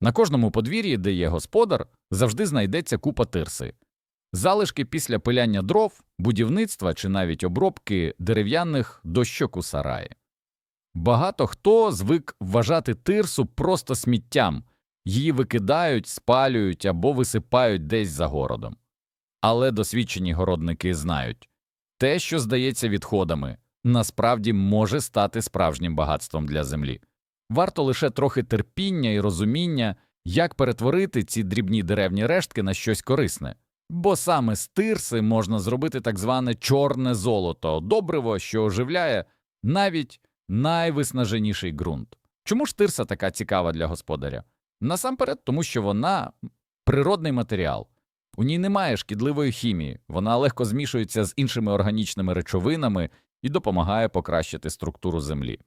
На кожному подвір'ї, де є господар, завжди знайдеться купа тирси. Залишки після пиляння дров, будівництва чи навіть обробки дерев'яних дощок у сараї. Багато хто звик вважати тирсу просто сміттям, її викидають, спалюють або висипають десь за городом. Але досвідчені городники знають те, що здається відходами, насправді може стати справжнім багатством для землі. Варто лише трохи терпіння і розуміння, як перетворити ці дрібні деревні рештки на щось корисне. Бо саме з тирси можна зробити так зване чорне золото, добриво, що оживляє навіть найвиснаженіший ґрунт. Чому ж тирса така цікава для господаря? Насамперед, тому що вона природний матеріал. У ній немає шкідливої хімії, вона легко змішується з іншими органічними речовинами і допомагає покращити структуру землі.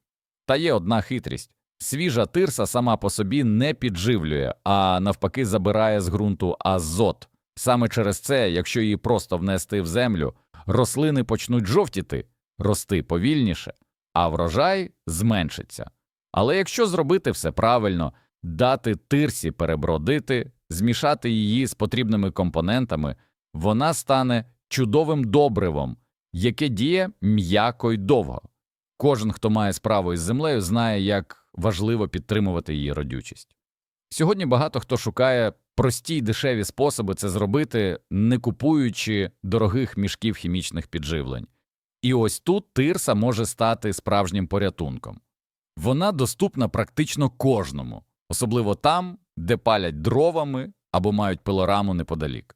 Та є одна хитрість свіжа тирса сама по собі не підживлює, а навпаки забирає з ґрунту азот. Саме через це, якщо її просто внести в землю, рослини почнуть жовтіти, рости повільніше, а врожай зменшиться. Але якщо зробити все правильно, дати тирсі перебродити, змішати її з потрібними компонентами, вона стане чудовим добривом, яке діє м'яко й довго. Кожен, хто має справу із землею, знає, як важливо підтримувати її родючість. Сьогодні багато хто шукає прості й дешеві способи це зробити, не купуючи дорогих мішків хімічних підживлень. І ось тут тирса може стати справжнім порятунком. Вона доступна практично кожному, особливо там, де палять дровами або мають пилораму неподалік.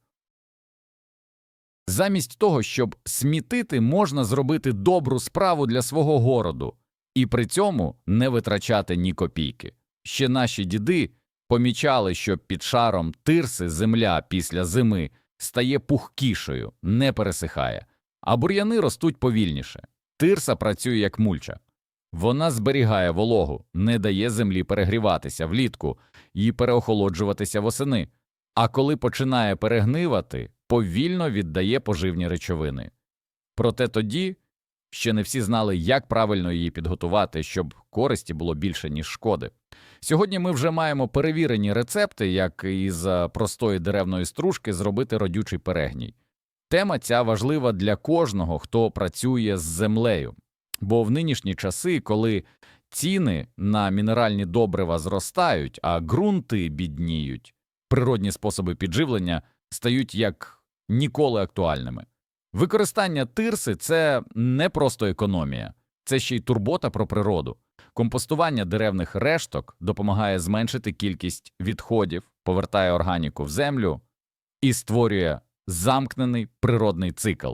Замість того, щоб смітити, можна зробити добру справу для свого городу і при цьому не витрачати ні копійки. Ще наші діди помічали, що під шаром тирси земля після зими стає пухкішою, не пересихає, а бур'яни ростуть повільніше. Тирса працює як мульча. Вона зберігає вологу, не дає землі перегріватися влітку і переохолоджуватися восени, а коли починає перегнивати, повільно віддає поживні речовини. Проте тоді ще не всі знали, як правильно її підготувати, щоб користі було більше, ніж шкоди. Сьогодні ми вже маємо перевірені рецепти, як із е, простої деревної стружки зробити родючий перегній. Тема ця важлива для кожного, хто працює з землею, бо в нинішні часи, коли ціни на мінеральні добрива зростають, а ґрунти бідніють, природні способи підживлення стають як ніколи актуальними. Використання тирси це не просто економія, це ще й турбота про природу. Компостування деревних решток допомагає зменшити кількість відходів, повертає органіку в землю і створює замкнений природний цикл,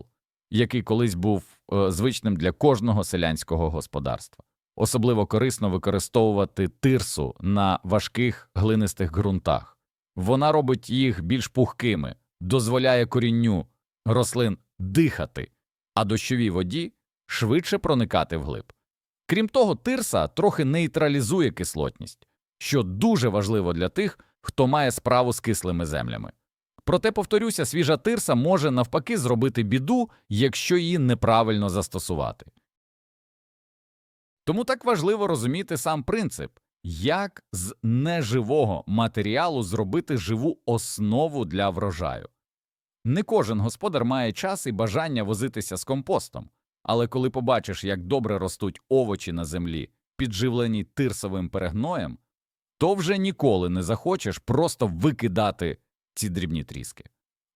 який колись був е, звичним для кожного селянського господарства. Особливо корисно використовувати тирсу на важких глинистих ґрунтах. Вона робить їх більш пухкими, дозволяє корінню рослин дихати, а дощовій воді швидше проникати вглиб. Крім того, тирса трохи нейтралізує кислотність, що дуже важливо для тих, хто має справу з кислими землями. Проте, повторюся, свіжа тирса може навпаки зробити біду, якщо її неправильно застосувати. Тому так важливо розуміти сам принцип, як з неживого матеріалу зробити живу основу для врожаю. Не кожен господар має час і бажання возитися з компостом, але коли побачиш, як добре ростуть овочі на землі, підживлені тирсовим перегноєм, то вже ніколи не захочеш просто викидати ці дрібні тріски.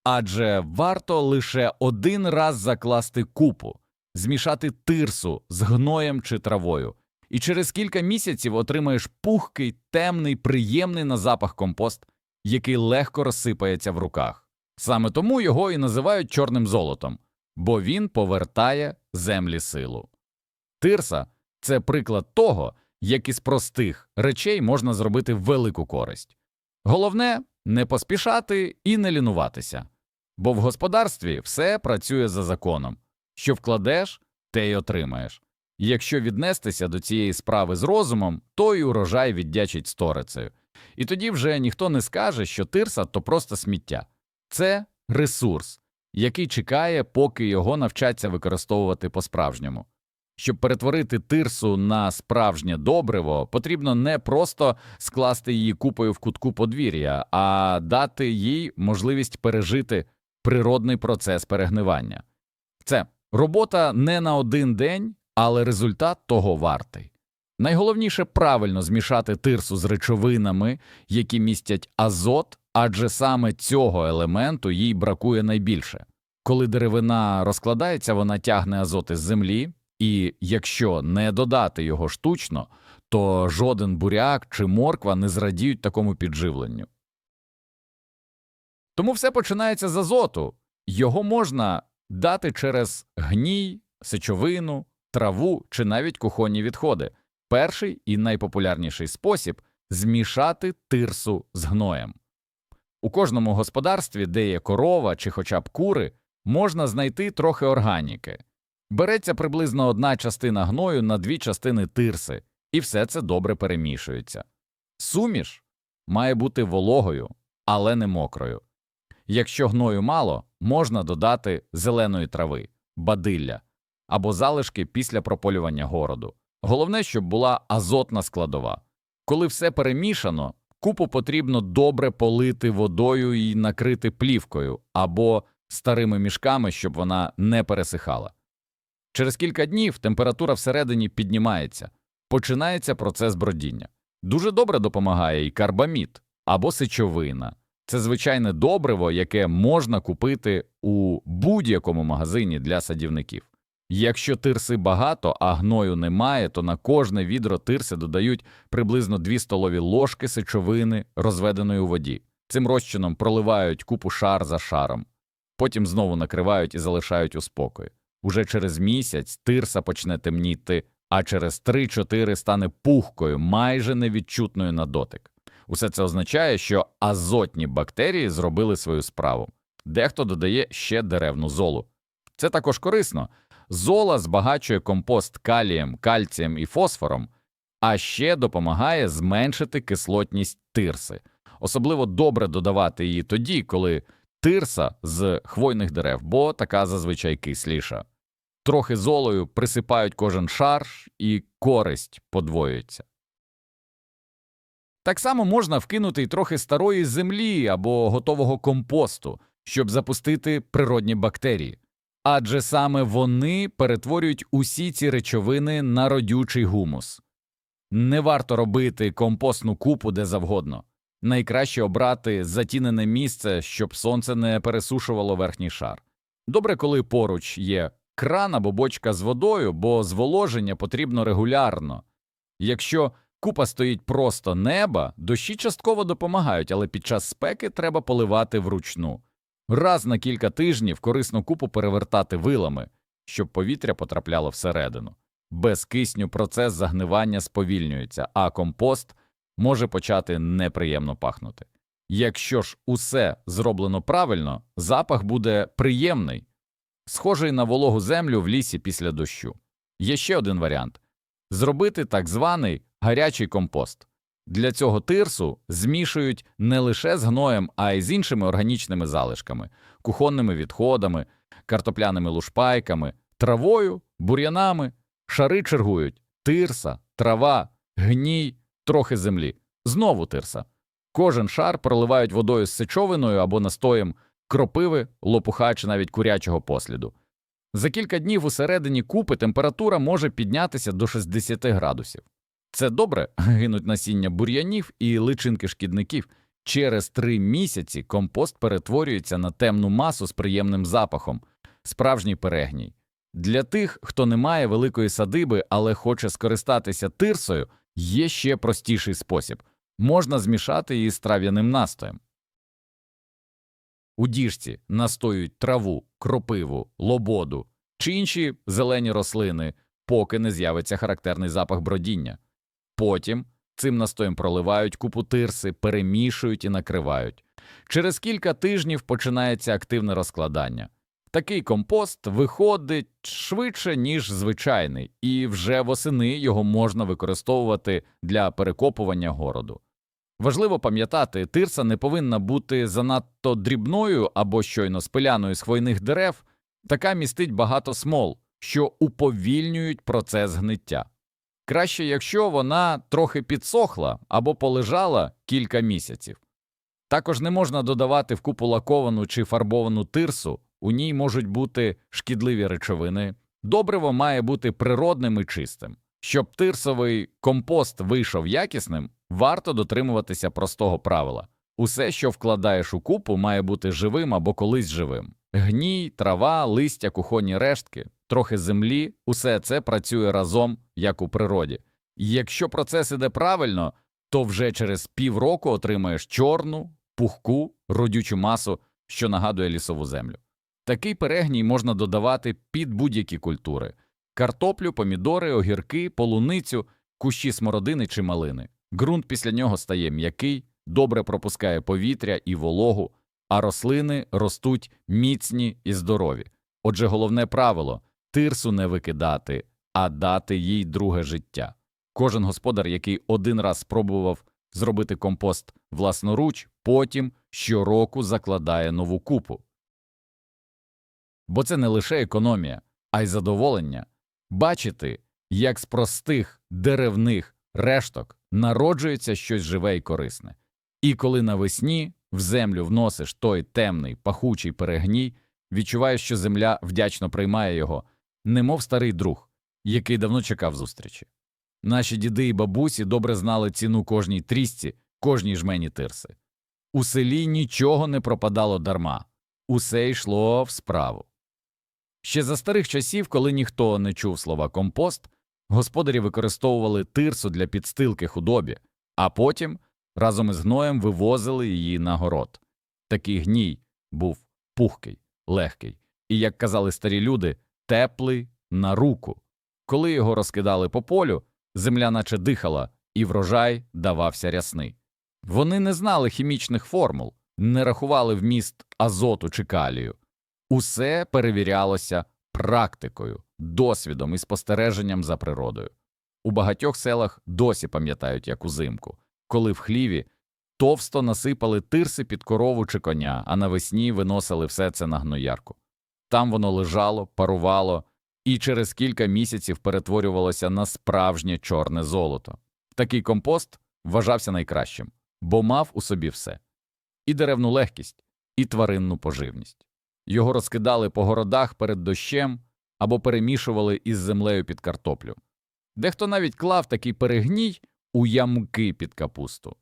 Адже варто лише один раз закласти купу, змішати тирсу з гноєм чи травою, і через кілька місяців отримаєш пухкий, темний, приємний на запах компост, який легко розсипається в руках. Саме тому його і називають чорним золотом, бо він повертає землі силу. Тирса це приклад того, як із простих речей можна зробити велику користь. Головне не поспішати і не лінуватися, бо в господарстві все працює за законом що вкладеш, те й отримаєш. Якщо віднестися до цієї справи з розумом, то й урожай віддячить сторицею. І тоді вже ніхто не скаже, що тирса то просто сміття, це ресурс, який чекає, поки його навчаться використовувати по-справжньому. Щоб перетворити тирсу на справжнє добриво, потрібно не просто скласти її купою в кутку подвір'я, а дати їй можливість пережити природний процес перегнивання. Це робота не на один день, але результат того вартий. Найголовніше правильно змішати тирсу з речовинами, які містять азот, адже саме цього елементу їй бракує найбільше. Коли деревина розкладається, вона тягне азот із землі, і якщо не додати його штучно, то жоден буряк чи морква не зрадіють такому підживленню. Тому все починається з азоту. Його можна дати через гній, сечовину, траву чи навіть кухонні відходи. Перший і найпопулярніший спосіб змішати тирсу з гноєм. У кожному господарстві, де є корова чи хоча б кури, можна знайти трохи органіки. Береться приблизно одна частина гною на дві частини тирси, і все це добре перемішується. Суміш має бути вологою, але не мокрою. Якщо гною мало, можна додати зеленої трави, бадилля або залишки після прополювання городу. Головне, щоб була азотна складова. Коли все перемішано, купу потрібно добре полити водою і накрити плівкою або старими мішками, щоб вона не пересихала. Через кілька днів температура всередині піднімається, починається процес бродіння. Дуже добре допомагає і карбамід або сечовина. Це звичайне добриво, яке можна купити у будь-якому магазині для садівників. Якщо тирси багато, а гною немає, то на кожне відро тирси додають приблизно 2 столові ложки сечовини, розведеної у воді. Цим розчином проливають купу шар за шаром, потім знову накривають і залишають у спокої. Уже через місяць тирса почне темніти, а через 3-4 стане пухкою, майже невідчутною на дотик. Усе це означає, що азотні бактерії зробили свою справу. Дехто додає ще деревну золу. Це також корисно. Зола збагачує компост калієм, кальцієм і фосфором, а ще допомагає зменшити кислотність тирси. Особливо добре додавати її тоді, коли тирса з хвойних дерев, бо така зазвичай кисліша. Трохи золою присипають кожен шар, і користь подвоюється. Так само можна вкинути й трохи старої землі або готового компосту, щоб запустити природні бактерії. Адже саме вони перетворюють усі ці речовини на родючий гумус. Не варто робити компостну купу де завгодно. Найкраще обрати затінене місце, щоб сонце не пересушувало верхній шар. Добре, коли поруч є кран або бочка з водою, бо зволоження потрібно регулярно. Якщо купа стоїть просто неба, дощі частково допомагають, але під час спеки треба поливати вручну. Раз на кілька тижнів корисно купу перевертати вилами, щоб повітря потрапляло всередину. Без кисню процес загнивання сповільнюється, а компост може почати неприємно пахнути. Якщо ж усе зроблено правильно, запах буде приємний, схожий на вологу землю в лісі після дощу. Є ще один варіант зробити так званий гарячий компост. Для цього тирсу змішують не лише з гноєм, а й з іншими органічними залишками, кухонними відходами, картопляними лушпайками, травою, бур'янами, шари чергують тирса, трава, гній, трохи землі, знову тирса. Кожен шар проливають водою з сечовиною або настоєм кропиви, лопуха чи навіть курячого посліду. За кілька днів усередині купи температура може піднятися до 60 градусів. Це добре гинуть насіння бур'янів і личинки шкідників. Через три місяці компост перетворюється на темну масу з приємним запахом, справжній перегній. Для тих, хто не має великої садиби, але хоче скористатися тирсою, є ще простіший спосіб можна змішати її з трав'яним настоєм. У діжці настоюють траву, кропиву, лободу чи інші зелені рослини, поки не з'явиться характерний запах бродіння. Потім цим настоєм проливають купу тирси, перемішують і накривають. Через кілька тижнів починається активне розкладання. Такий компост виходить швидше, ніж звичайний, і вже восени його можна використовувати для перекопування городу. Важливо пам'ятати, тирса не повинна бути занадто дрібною або щойно спиляною з хвойних дерев, така містить багато смол, що уповільнюють процес гниття. Краще, якщо вона трохи підсохла або полежала кілька місяців. Також не можна додавати в купу лаковану чи фарбовану тирсу, у ній можуть бути шкідливі речовини. Добриво має бути природним і чистим. Щоб тирсовий компост вийшов якісним, варто дотримуватися простого правила. Усе, що вкладаєш у купу, має бути живим або колись живим. Гній, трава, листя, кухонні рештки, трохи землі усе це працює разом, як у природі. І якщо процес іде правильно, то вже через півроку отримаєш чорну, пухку, родючу масу, що нагадує лісову землю. Такий перегній можна додавати під будь-які культури картоплю, помідори, огірки, полуницю, кущі смородини чи малини. Ґрунт після нього стає м'який, добре пропускає повітря і вологу, а рослини ростуть міцні і здорові. Отже, головне правило тирсу не викидати, а дати їй друге життя. Кожен господар, який один раз спробував зробити компост власноруч, потім щороку закладає нову купу. Бо це не лише економія, а й задоволення бачити, як з простих деревних решток народжується щось живе і корисне. І коли навесні в землю вносиш той темний пахучий перегній, відчуваєш, що земля вдячно приймає його, немов старий друг, який давно чекав зустрічі. Наші діди і бабусі добре знали ціну кожній трісці, кожній жмені тирси. У селі нічого не пропадало дарма, усе йшло в справу. Ще за старих часів, коли ніхто не чув слова компост, господарі використовували тирсу для підстилки худобі, а потім разом із гноєм вивозили її на город. Такий гній був пухкий, легкий і, як казали старі люди, теплий на руку. Коли його розкидали по полю, земля наче дихала, і врожай давався рясний. Вони не знали хімічних формул, не рахували вміст азоту чи калію. Усе перевірялося практикою, досвідом і спостереженням за природою. У багатьох селах досі пам'ятають, як узимку, коли в хліві товсто насипали тирси під корову чи коня, а навесні виносили все це на гноярку. Там воно лежало, парувало і через кілька місяців перетворювалося на справжнє чорне золото. Такий компост вважався найкращим, бо мав у собі все і деревну легкість, і тваринну поживність. Його розкидали по городах перед дощем або перемішували із землею під картоплю. Дехто навіть клав такий перегній у ямки під капусту.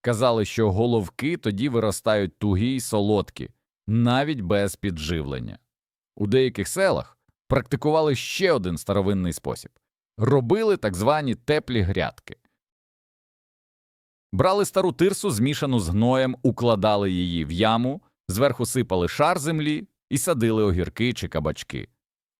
Казали, що головки тоді виростають тугі й солодкі, навіть без підживлення. У деяких селах практикували ще один старовинний спосіб робили так звані теплі грядки. Брали стару тирсу, змішану з гноєм, укладали її в яму, зверху сипали шар землі і садили огірки чи кабачки.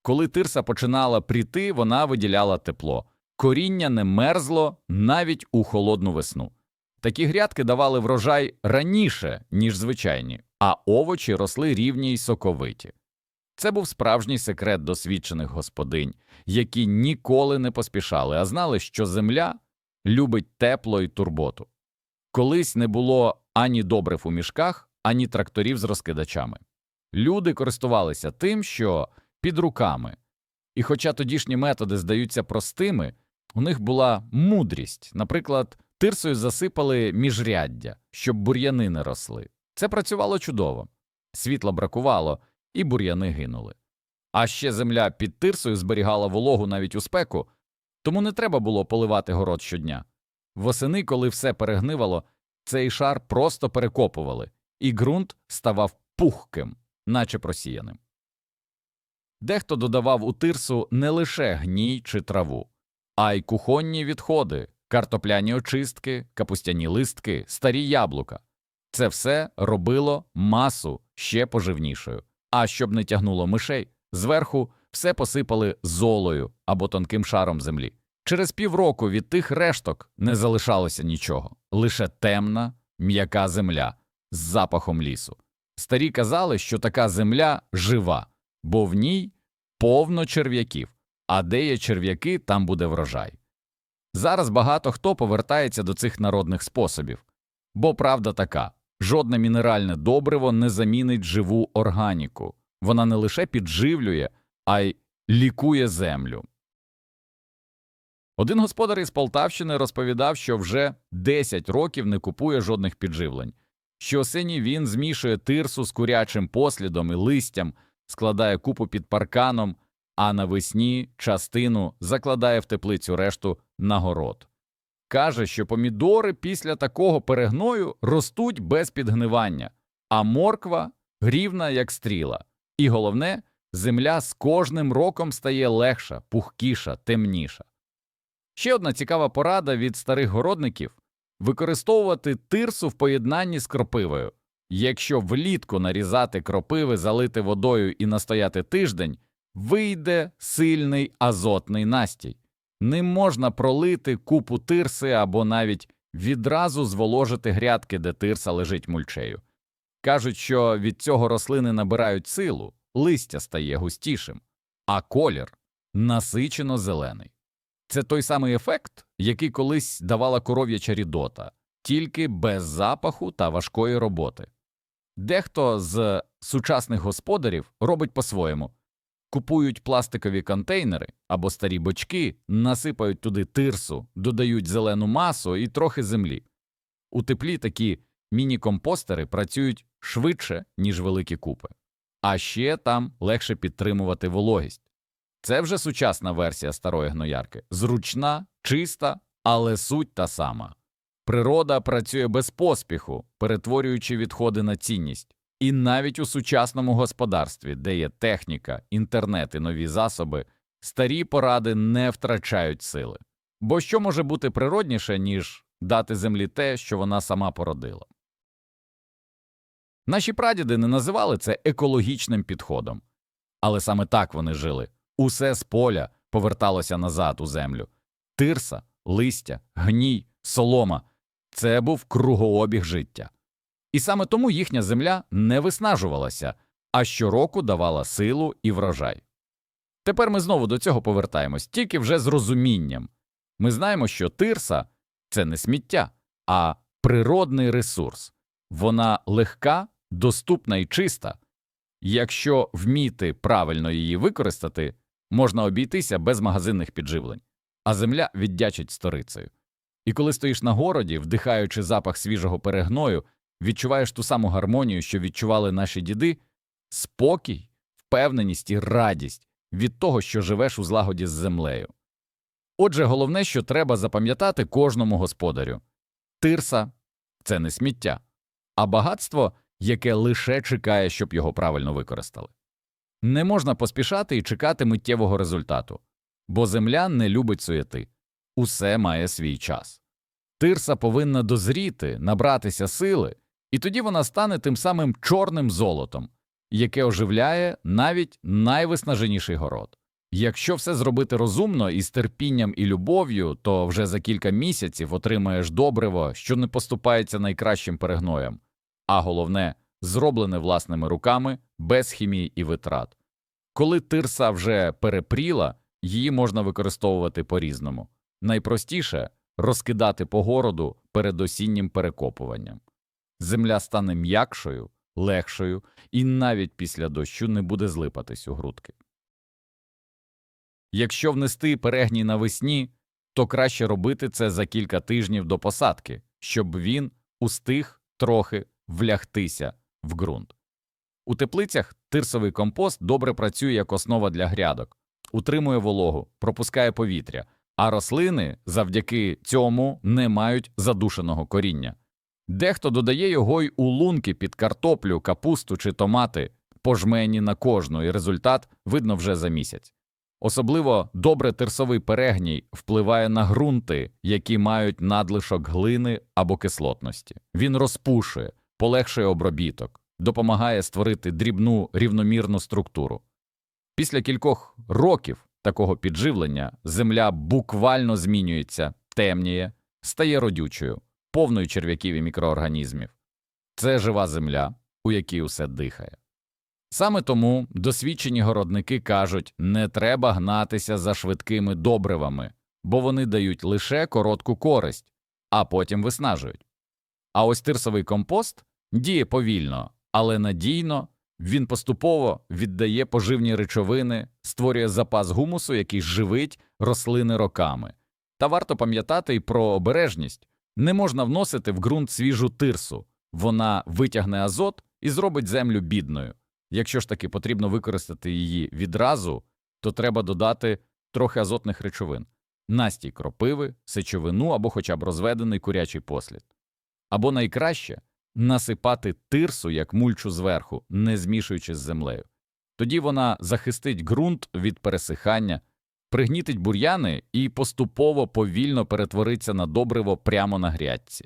Коли тирса починала пріти, вона виділяла тепло. Коріння не мерзло навіть у холодну весну. Такі грядки давали врожай раніше, ніж звичайні, а овочі росли рівні й соковиті. Це був справжній секрет досвідчених господинь, які ніколи не поспішали, а знали, що земля любить тепло і турботу. Колись не було ані добрив у мішках, ані тракторів з розкидачами. Люди користувалися тим, що під руками. І хоча тодішні методи здаються простими, у них була мудрість. Наприклад, тирсою засипали міжряддя, щоб бур'яни не росли. Це працювало чудово. Світла бракувало, і бур'яни гинули. А ще земля під тирсою зберігала вологу навіть у спеку, тому не треба було поливати город щодня. Восени, коли все перегнивало, цей шар просто перекопували, і ґрунт ставав пухким, наче просіяним. Дехто додавав у тирсу не лише гній чи траву, а й кухонні відходи, картопляні очистки, капустяні листки, старі яблука. Це все робило масу ще поживнішою. А щоб не тягнуло мишей, зверху все посипали золою або тонким шаром землі. Через півроку від тих решток не залишалося нічого, лише темна, м'яка земля з запахом лісу. Старі казали, що така земля жива, бо в ній повно черв'яків, а де є черв'яки, там буде врожай. Зараз багато хто повертається до цих народних способів, бо правда така жодне мінеральне добриво не замінить живу органіку, вона не лише підживлює, а й лікує землю. Один господар із Полтавщини розповідав, що вже 10 років не купує жодних підживлень. Щосені він змішує тирсу з курячим послідом і листям, складає купу під парканом, а навесні частину закладає в теплицю решту на город. Каже, що помідори після такого перегною ростуть без підгнивання, а морква грівна, як стріла. І головне, земля з кожним роком стає легша, пухкіша, темніша. Ще одна цікава порада від старих городників використовувати тирсу в поєднанні з кропивою. Якщо влітку нарізати кропиви, залити водою і настояти тиждень, вийде сильний азотний настій. Ним можна пролити купу тирси або навіть відразу зволожити грядки, де тирса лежить мульчею. Кажуть, що від цього рослини набирають силу, листя стає густішим, а колір насичено зелений. Це той самий ефект, який колись давала коров'яча рідота, тільки без запаху та важкої роботи. Дехто з сучасних господарів робить по-своєму купують пластикові контейнери або старі бочки, насипають туди тирсу, додають зелену масу і трохи землі. У теплі такі міні-компостери працюють швидше, ніж великі купи, а ще там легше підтримувати вологість. Це вже сучасна версія старої гноярки, зручна, чиста, але суть та сама. Природа працює без поспіху, перетворюючи відходи на цінність. І навіть у сучасному господарстві, де є техніка, інтернет і нові засоби, старі поради не втрачають сили. Бо що може бути природніше, ніж дати землі те, що вона сама породила? Наші прадіди не називали це екологічним підходом, але саме так вони жили. Усе з поля поверталося назад у землю. Тирса, листя, гній, солома це був кругообіг життя. І саме тому їхня земля не виснажувалася, а щороку давала силу і врожай. Тепер ми знову до цього повертаємось, тільки вже з розумінням. Ми знаємо, що тирса це не сміття, а природний ресурс. Вона легка, доступна і чиста. Якщо вміти правильно її використати, можна обійтися без магазинних підживлень, а земля віддячить сторицею. І коли стоїш на городі, вдихаючи запах свіжого перегною, відчуваєш ту саму гармонію, що відчували наші діди, спокій, впевненість і радість від того, що живеш у злагоді з землею. Отже, головне, що треба запам'ятати кожному господарю тирса це не сміття, а багатство, яке лише чекає, щоб його правильно використали. Не можна поспішати і чекати миттєвого результату, бо земля не любить суєти, усе має свій час. Тирса повинна дозріти, набратися сили, і тоді вона стане тим самим чорним золотом, яке оживляє навіть найвиснаженіший город. Якщо все зробити розумно і з терпінням і любов'ю, то вже за кілька місяців отримаєш добриво, що не поступається найкращим перегноям, а головне зроблене власними руками без хімії і витрат. Коли тирса вже перепріла, її можна використовувати по-різному. Найпростіше розкидати по городу перед осіннім перекопуванням. Земля стане м'якшою, легшою і навіть після дощу не буде злипатись у грудки. Якщо внести перегній навесні, то краще робити це за кілька тижнів до посадки, щоб він устиг трохи влягтися в ґрунт. У теплицях тирсовий компост добре працює як основа для грядок, утримує вологу, пропускає повітря, а рослини завдяки цьому не мають задушеного коріння. Дехто додає його й у лунки під картоплю, капусту чи томати, пожмені на кожну, і результат видно вже за місяць. Особливо добре тирсовий перегній впливає на ґрунти, які мають надлишок глини або кислотності. Він розпушує, полегшує обробіток, допомагає створити дрібну рівномірну структуру. Після кількох років такого підживлення земля буквально змінюється, темніє, стає родючою, повною черв'яків і мікроорганізмів. Це жива земля, у якій усе дихає. Саме тому досвідчені городники кажуть, не треба гнатися за швидкими добривами, бо вони дають лише коротку користь, а потім виснажують. А ось тирсовий компост діє повільно, але надійно, Він поступово віддає поживні речовини, створює запас гумусу, який живить рослини роками. Та варто пам'ятати й про обережність. Не можна вносити в ґрунт свіжу тирсу, вона витягне азот і зробить землю бідною. Якщо ж таки потрібно використати її відразу, то треба додати трохи азотних речовин, настій кропиви, сечовину або хоча б розведений курячий послід. Або найкраще насипати тирсу як мульчу зверху, не змішуючи з землею. Тоді вона захистить ґрунт від пересихання, пригнітить бур'яни і поступово повільно перетвориться на добриво прямо на грядці.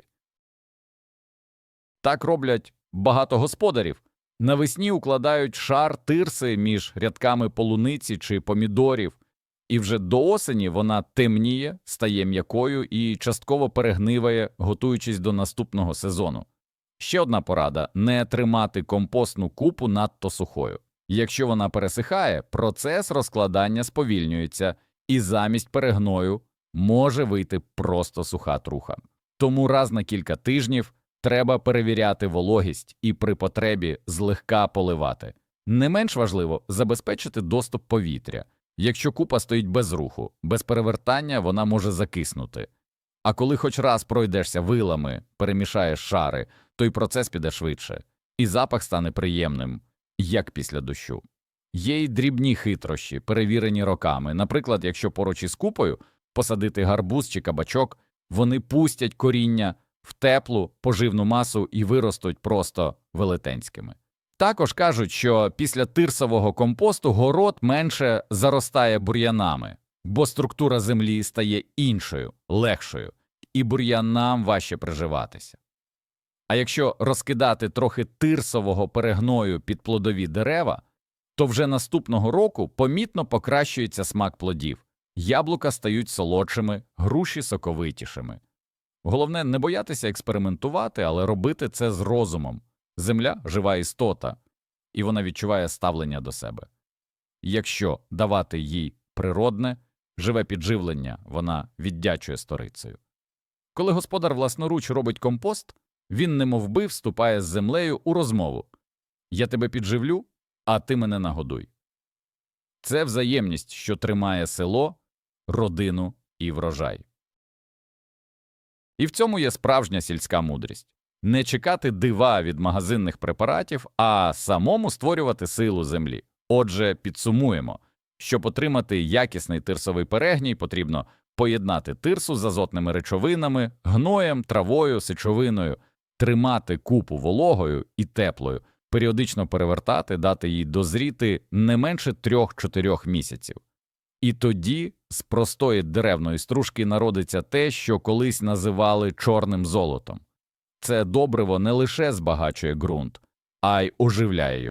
Так роблять багато господарів. Навесні укладають шар тирси між рядками полуниці чи помідорів, і вже до осені вона темніє, стає м'якою і частково перегниває, готуючись до наступного сезону. Ще одна порада не тримати компостну купу надто сухою. Якщо вона пересихає, процес розкладання сповільнюється, і замість перегною може вийти просто суха труха. Тому раз на кілька тижнів треба перевіряти вологість і при потребі злегка поливати. Не менш важливо забезпечити доступ повітря. Якщо купа стоїть без руху, без перевертання вона може закиснути. А коли хоч раз пройдешся вилами, перемішаєш шари, то й процес піде швидше, і запах стане приємним, як після дощу. Є й дрібні хитрощі, перевірені роками. Наприклад, якщо поруч із купою посадити гарбуз чи кабачок, вони пустять коріння в теплу поживну масу і виростуть просто велетенськими. Також кажуть, що після тирсового компосту город менше заростає бур'янами, бо структура землі стає іншою, легшою, і бур'янам важче приживатися. А якщо розкидати трохи тирсового перегною під плодові дерева, то вже наступного року помітно покращується смак плодів, яблука стають солодшими, груші соковитішими. Головне не боятися експериментувати, але робити це з розумом. Земля жива істота, і вона відчуває ставлення до себе. Якщо давати їй природне, живе підживлення, вона віддячує сторицею. Коли господар власноруч робить компост, він немовби вступає з землею у розмову Я тебе підживлю, а ти мене нагодуй. Це взаємність, що тримає село, родину і врожай. І в цьому є справжня сільська мудрість не чекати дива від магазинних препаратів, а самому створювати силу землі. Отже, підсумуємо, щоб отримати якісний тирсовий перегній, потрібно поєднати тирсу з азотними речовинами, гноєм, травою, сечовиною, тримати купу вологою і теплою, періодично перевертати, дати їй дозріти не менше 3-4 місяців. І тоді з простої деревної стружки народиться те, що колись називали чорним золотом. Це добриво не лише збагачує ґрунт, а й оживляє його.